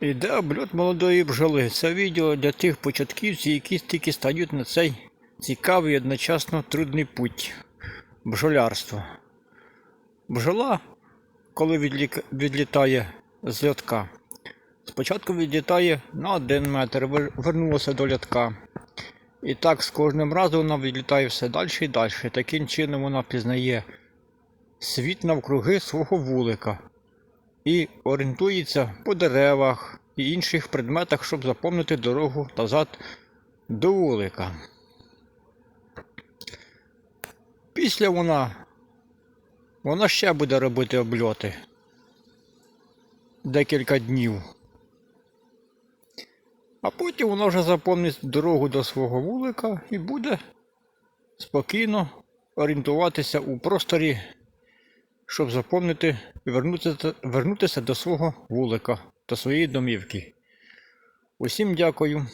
Іде обльот молодої бджоли. Це відео для тих початківців, які тільки стають на цей цікавий одночасно трудний путь бджолярства. Бджола, коли відлітає з льотка, спочатку відлітає на один метр, вернулася до льотка. І так з кожним разом вона відлітає все далі і далі. Таким чином вона пізнає світ навкруги свого вулика і орієнтується по деревах і інших предметах, щоб запомнити дорогу назад до вулика. Після вона, вона ще буде робити обльоти декілька днів. А потім вона вже запомнить дорогу до свого вулика і буде спокійно орієнтуватися у просторі щоб заповнити і вернутися, вернутися до свого вулика, та своєї домівки. Усім дякую.